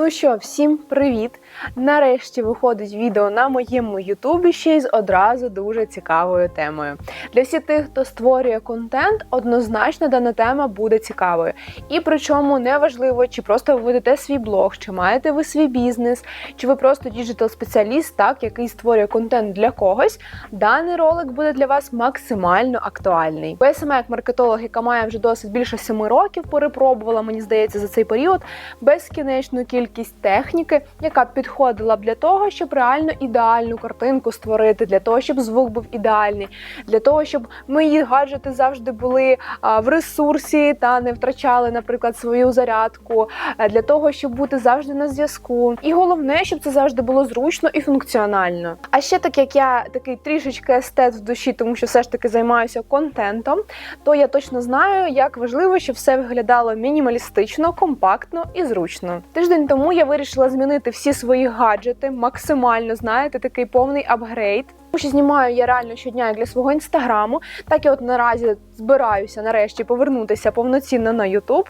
Ну що, всім привіт! Нарешті виходить відео на моєму Ютубі ще й з одразу дуже цікавою темою. Для всіх тих, хто створює контент, однозначно дана тема буде цікавою. І причому неважливо, чи просто ви ведете свій блог, чи маєте ви свій бізнес, чи ви просто діджитал-спеціаліст, так, який створює контент для когось. Даний ролик буде для вас максимально актуальний. Бо я сама як маркетолог, яка має вже досить більше семи років, перепробувала, мені здається, за цей період безкінечну кількість техніки, яка підходила б для того, щоб реально ідеальну картинку створити, для того, щоб звук був ідеальний, для того, щоб мої гаджети завжди були в ресурсі та не втрачали, наприклад, свою зарядку, для того, щоб бути завжди на зв'язку. І головне, щоб це завжди було зручно і функціонально. А ще так як я такий трішечки естет в душі, тому що все ж таки займаюся контентом, то я точно знаю, як важливо, щоб все виглядало мінімалістично, компактно і зручно. Тиждень тому я вирішила змінити всі свої гаджети, максимально знаєте, такий повний апгрейд. Тому що знімаю я реально щодня як для свого інстаграму, так і от наразі збираюся нарешті повернутися повноцінно на Ютуб.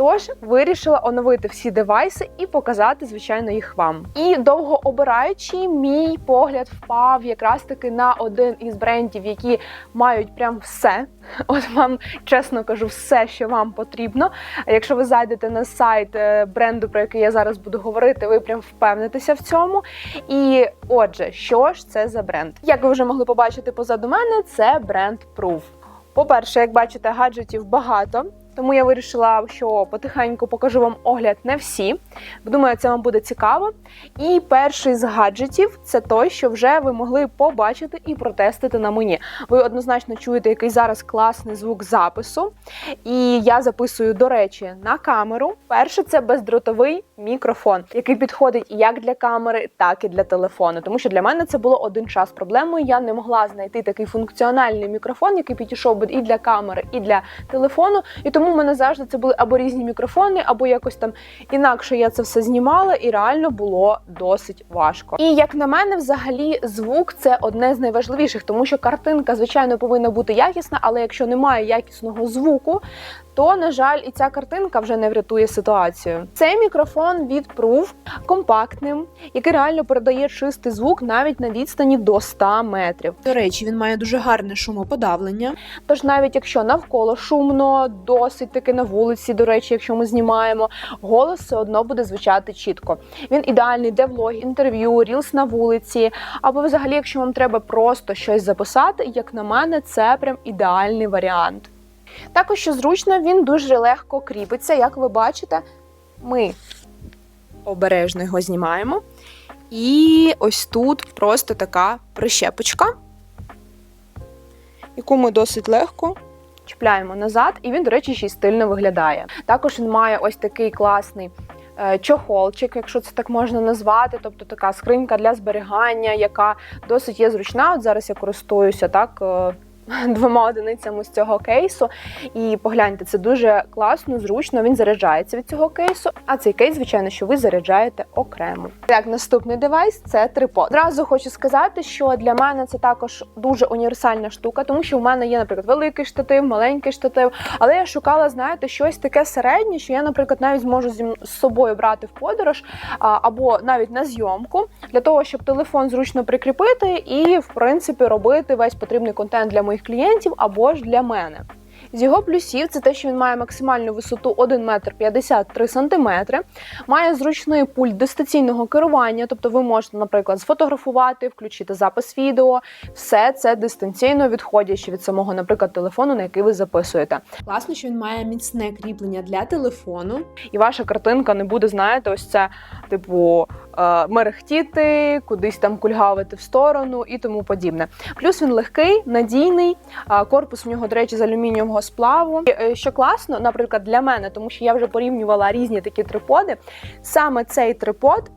Тож вирішила оновити всі девайси і показати, звичайно, їх вам. І довго обираючи, мій погляд впав якраз таки на один із брендів, які мають прям все. От вам чесно кажу, все, що вам потрібно. Якщо ви зайдете на сайт е, бренду, про який я зараз буду говорити, ви прям впевнитеся в цьому. І отже, що ж це за бренд? Як ви вже могли побачити позаду мене, це бренд Proof. По-перше, як бачите, гаджетів багато. Тому я вирішила, що потихеньку покажу вам огляд не всі. Думаю, це вам буде цікаво. І перший з гаджетів це той, що вже ви могли побачити і протестити на мені. Ви однозначно чуєте, який зараз класний звук запису. І я записую, до речі, на камеру. Перше, це бездротовий мікрофон, який підходить як для камери, так і для телефону. Тому що для мене це було один час проблемою. Я не могла знайти такий функціональний мікрофон, який підійшов би і для камери, і для телефону. І тому в мене завжди це були або різні мікрофони, або якось там інакше я це все знімала, і реально було досить важко. І як на мене, взагалі, звук це одне з найважливіших, тому що картинка, звичайно, повинна бути якісна, але якщо немає якісного звуку, то на жаль, і ця картинка вже не врятує ситуацію. Цей мікрофон від Proof компактним, який реально передає чистий звук навіть на відстані до 100 метрів. До речі, він має дуже гарне шумоподавлення. Тож навіть якщо навколо шумно, досить таки на вулиці, до речі, якщо ми знімаємо, голос все одно буде звучати чітко. Він ідеальний де влоги, інтерв'ю, рілс на вулиці, або взагалі, якщо вам треба просто щось записати, як на мене, це прям ідеальний варіант. Також що зручно, він дуже легко кріпиться, як ви бачите, ми Обережно його знімаємо. І ось тут просто така прищепочка, яку ми досить легко. чіпляємо назад, і він, до речі, ще й стильно виглядає. Також він має ось такий класний. е, Чохолчик, якщо це так можна назвати, тобто така скринька для зберігання, яка досить є зручна. От зараз я користуюся так е, двома одиницями з цього кейсу. І погляньте, це дуже класно, зручно. Він заряджається від цього кейсу. А цей кейс, звичайно, що ви заряджаєте окремо. Так, наступний девайс це трипод. Зразу хочу сказати, що для мене це також дуже універсальна штука, тому що в мене є, наприклад, великий штатив, маленький штатив. Але я шукала, знаєте, щось таке середнє, що я, наприклад, навіть зможу з собою брати в подорож або навіть на зйомку, для того, щоб телефон зручно прикріпити і, в принципі, робити весь потрібний контент для моїх клієнтів або ж для мене. З його плюсів це те, що він має максимальну висоту 1 метр 53 сантиметри, має зручний пульт дистанційного керування, тобто ви можете, наприклад, сфотографувати, включити запис відео, все це дистанційно відходячи від самого, наприклад, телефону, на який ви записуєте. Класно, що він має міцне кріплення для телефону. І ваша картинка не буде, знаєте, ось це, типу, е, мерехтіти, кудись там кульгавити в сторону і тому подібне. Плюс він легкий, надійний, корпус в нього, до речі, з алюмінієвого сплаву. І, е, що класно, наприклад, для мене, тому що я вже порівнювала різні такі триподи. Саме цей трипод.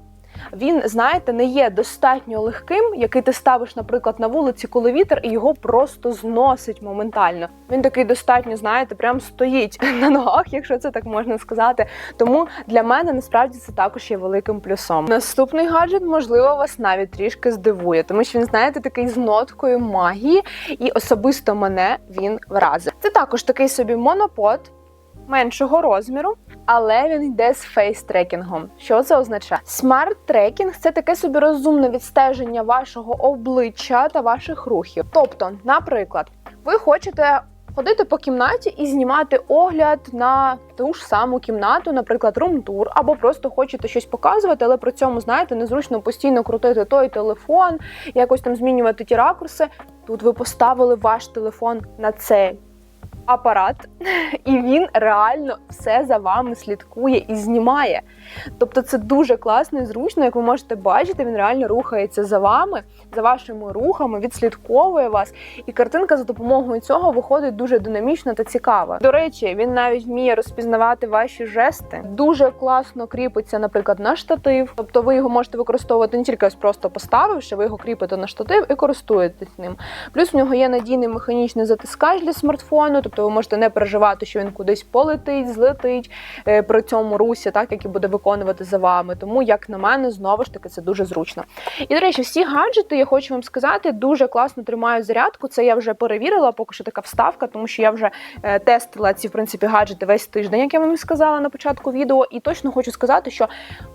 Він, знаєте, не є достатньо легким, який ти ставиш, наприклад, на вулиці, коли вітер, і його просто зносить моментально. Він такий достатньо, знаєте, прям стоїть на ногах, якщо це так можна сказати. Тому для мене насправді це також є великим плюсом. Наступний гаджет, можливо, вас навіть трішки здивує, тому що він, знаєте, такий з ноткою магії, і особисто мене він вразив. Це також такий собі монопод меншого розміру. Але він йде з фейс-трекінгом. Що це означає? Смарт-трекінг це таке собі розумне відстеження вашого обличчя та ваших рухів. Тобто, наприклад, ви хочете. Ходити по кімнаті і знімати огляд на ту ж саму кімнату, наприклад, рум-тур, або просто хочете щось показувати, але при цьому, знаєте, незручно постійно крутити той телефон, якось там змінювати ті ракурси. Тут ви поставили ваш телефон на цей апарат, і він реально все за вами слідкує і знімає. Тобто це дуже класно і зручно, як ви можете бачити, він реально рухається за вами, за вашими рухами, відслідковує вас. І картинка за допомогою цього виходить дуже динамічна та цікава. До речі, він навіть вміє розпізнавати ваші жести. Дуже класно кріпиться, наприклад, на штатив. Тобто ви його можете використовувати не тільки ось просто поставивши, ви його кріпите на штатив і користуєтесь ним. Плюс в нього є надійний механічний затискач для смартфону, тобто ви можете не переживати, що він кудись полетить, злетить е, при цьому русі, так який буде виконувати за вами. Тому, як на мене, знову ж таки це дуже зручно. І до речі, всі гаджети, я хочу вам сказати, дуже класно тримають зарядку. Це я вже перевірила, поки що така вставка, тому що я вже е, тестила ці в принципі гаджети весь тиждень, як я вам сказала на початку відео. І точно хочу сказати, що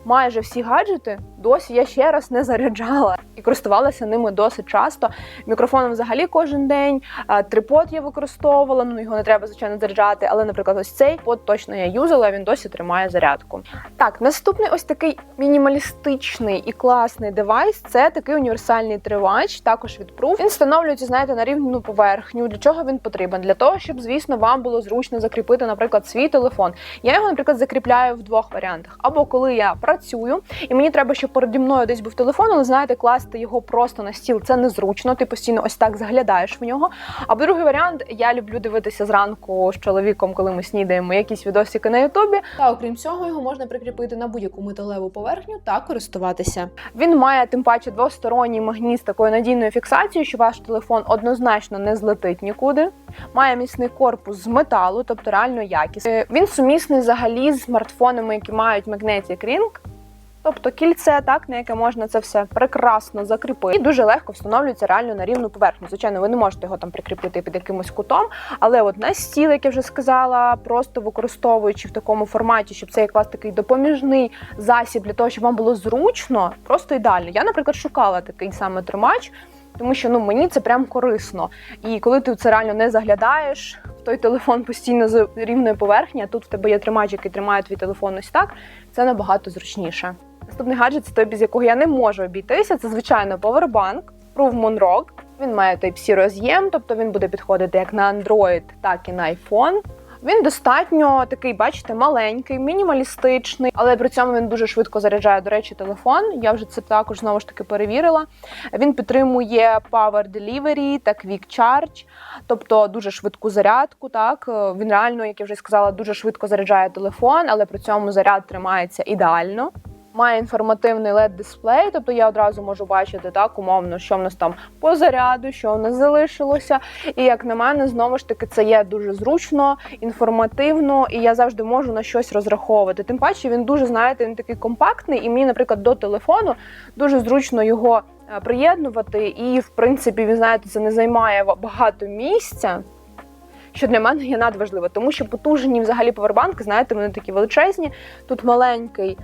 майже всі гаджети досі я ще раз не заряджала і користувалася ними досить часто. Мікрофоном взагалі кожен день. Трипод я використовувала, ну його не треба звичайно заряджати, але, наприклад, ось цей под точно я юзала, він досі тримає зарядку. Так, наступний ось такий мінімалістичний і класний девайс це такий універсальний тривач, також від Proof. Він встановлюється, знаєте, на рівну поверхню. Для чого він потрібен? Для того, щоб, звісно, вам було зручно закріпити, наприклад, свій телефон. Я його, наприклад, закріпляю в двох варіантах: або коли я працюю, і мені треба, щоб переді мною десь був телефон, але знаєте, класти його просто на стіл це незручно. Ти постійно ось так заглядаєш в нього. Або другий варіант, я люблю дивитися зранку з чоловіком, коли ми снідаємо якісь відосики на Ютубі. Та окрім цього, його можна прикріпити на будь-яку металеву поверхню та користуватися. Він має тим паче двосторонній магніт з такою надійною фіксацією, що ваш телефон однозначно не злетить нікуди. Має міцний корпус з металу, тобто реально якісний. Е, Він сумісний взагалі з смартфонами, які мають Magnetic Ring. Тобто кільце, так на яке можна це все прекрасно закріпити, і дуже легко встановлюється реально на рівну поверхню. Звичайно, ви не можете його там прикріпити під якимось кутом, але от на стіл, як я вже сказала, просто використовуючи в такому форматі, щоб це як вас такий допоміжний засіб для того, щоб вам було зручно, просто ідеально. Я, наприклад, шукала такий саме тримач. Тому що ну мені це прям корисно. І коли ти це реально не заглядаєш, в той телефон постійно з рівної поверхні, а тут в тебе є тримач, який тримає твій телефон ось так, це набагато зручніше. Наступний гаджет це той, без якого я не можу обійтися. Це звичайно повербанк Proof Monrock. Він має Type-C роз'єм, тобто він буде підходити як на Android, так і на iPhone. Він достатньо такий, бачите, маленький, мінімалістичний, але при цьому він дуже швидко заряджає, до речі, телефон. Я вже це також знову ж таки перевірила. Він підтримує Power Delivery та Quick Charge, тобто дуже швидку зарядку. Так він реально, як я вже сказала, дуже швидко заряджає телефон, але при цьому заряд тримається ідеально. Має інформативний led дисплей, тобто я одразу можу бачити так умовно, що в нас там по заряду, що в нас залишилося. І як на мене, знову ж таки, це є дуже зручно, інформативно, і я завжди можу на щось розраховувати. Тим паче він дуже, знаєте, він такий компактний, і мені, наприклад, до телефону дуже зручно його е, приєднувати. І, в принципі, він знаєте, це не займає багато місця. Що для мене є надважливо, тому що потужні взагалі повербанки, знаєте, вони такі величезні. Тут маленький,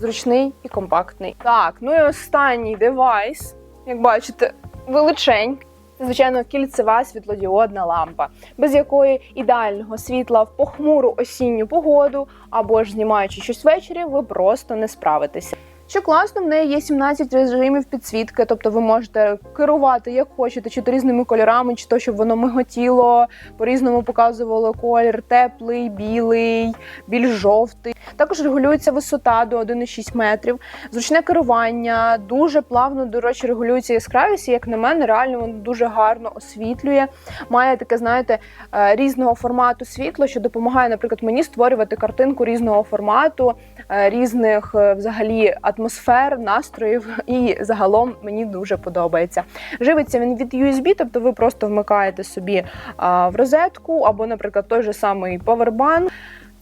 зручний і компактний. Так, ну і останній девайс, як бачите, величенький. Це, звичайно, кільцева світлодіодна лампа, без якої ідеального світла в похмуру осінню погоду або ж знімаючи щось ввечері, ви просто не справитеся. Що класно, в неї є 17 режимів підсвітки, тобто ви можете керувати як хочете, чи то різними кольорами, чи то щоб воно миготіло, по-різному показувало колір, теплий, білий, більш жовтий. Також регулюється висота до 1,6 метрів, зручне керування, дуже плавно, до речі, регулюється яскравість. І, як на мене, реально воно дуже гарно освітлює. Має таке, знаєте, е, різного формату світло, що допомагає, наприклад, мені створювати картинку різного формату, е, різних е, взагалі атмосфер, настроїв, і загалом мені дуже подобається. Живиться він від USB, тобто ви просто вмикаєте собі в розетку, або, наприклад, той же самий повербанк.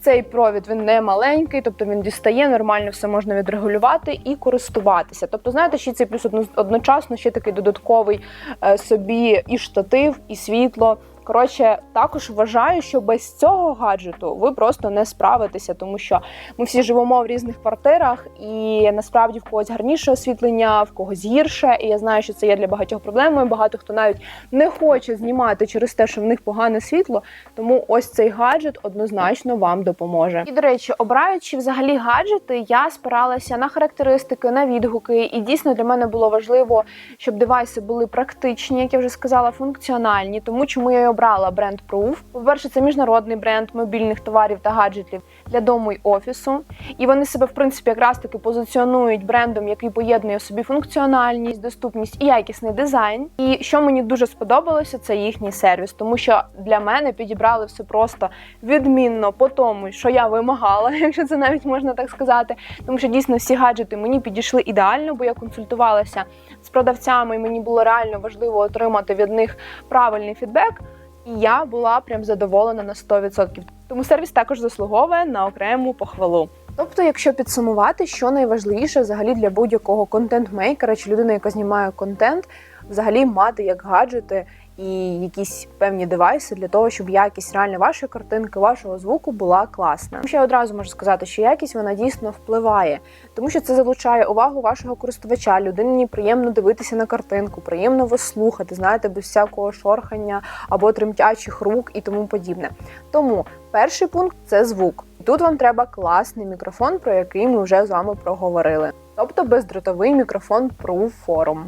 Цей провід він не маленький, тобто він дістає, нормально все можна відрегулювати і користуватися. Тобто, знаєте, ще цей плюс одночасно ще такий додатковий е, собі і штатив, і світло. Коротше, також вважаю, що без цього гаджету ви просто не справитеся, тому що ми всі живемо в різних квартирах, і насправді в когось гарніше освітлення, в когось гірше. І я знаю, що це є для багатьох проблемою. Багато хто навіть не хоче знімати через те, що в них погане світло. Тому ось цей гаджет однозначно вам допоможе. І до речі, обираючи взагалі гаджети, я спиралася на характеристики, на відгуки, і дійсно для мене було важливо, щоб девайси були практичні, як я вже сказала, функціональні. Тому чому я і обрала бренд Proof. По-перше, це міжнародний бренд мобільних товарів та гаджетів для дому й офісу. І вони себе, в принципі, якраз таки позиціонують брендом, який поєднує в собі функціональність, доступність і якісний дизайн. І що мені дуже сподобалося, це їхній сервіс, тому що для мене підібрали все просто відмінно по тому, що я вимагала, якщо це навіть можна так сказати. Тому що дійсно всі гаджети мені підійшли ідеально, бо я консультувалася з продавцями, і мені було реально важливо отримати від них правильний фідбек. І я була прям задоволена на 100%. Тому сервіс також заслуговує на окрему похвалу. Тобто, якщо підсумувати, що найважливіше взагалі для будь-якого контент-мейкера чи людини, яка знімає контент, взагалі мати як гаджети і якісь певні девайси для того, щоб якість реально вашої картинки, вашого звуку була класна. Ще одразу можу сказати, що якість вона дійсно впливає, тому що це залучає увагу вашого користувача. Людині приємно дивитися на картинку, приємно вас слухати, знаєте, без всякого шорхання або тремтячих рук і тому подібне. Тому перший пункт це звук. Тут вам треба класний мікрофон, про який ми вже з вами проговорили, тобто бездротовий мікрофон Proof Forum.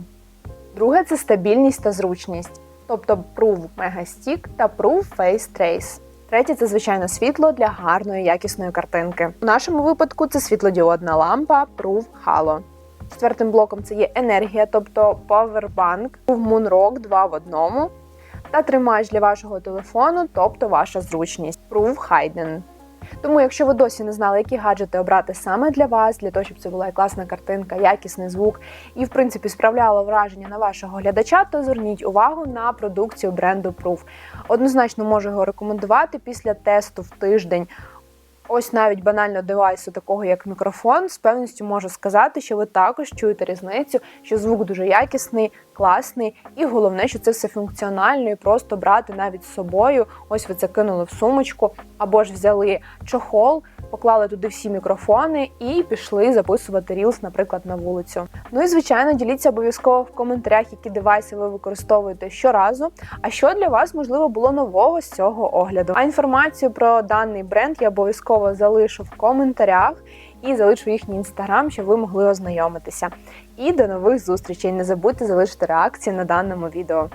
Друге це стабільність та зручність, тобто Proof Megastick та Proof Face Trace. Третє це звичайно світло для гарної якісної картинки. У нашому випадку це світлодіодна лампа Proof Halo. Четвертим блоком це є енергія, тобто Powerbank, Proof Moonrock 2 в одному. Та тримач для вашого телефону, тобто ваша зручність Proof Hayden. Тому, якщо ви досі не знали, які гаджети обрати саме для вас, для того, щоб це була класна картинка, якісний звук і, в принципі, справляло враження на вашого глядача, то зверніть увагу на продукцію бренду Proof. Однозначно можу його рекомендувати після тесту в тиждень. Ось навіть банально девайсу, такого як мікрофон, з певністю можу сказати, що ви також чуєте різницю, що звук дуже якісний, класний, і головне, що це все функціонально і просто брати навіть з собою. Ось ви це кинули в сумочку, або ж взяли чохол, поклали туди всі мікрофони і пішли записувати рілс, наприклад, на вулицю. Ну і звичайно, діліться обов'язково в коментарях, які девайси ви використовуєте щоразу. А що для вас можливо було нового з цього огляду? А інформацію про даний бренд я обов'язково залишу в коментарях і залишу їхній інстаграм, щоб ви могли ознайомитися. І до нових зустрічей! Не забудьте залишити реакцію на даному відео.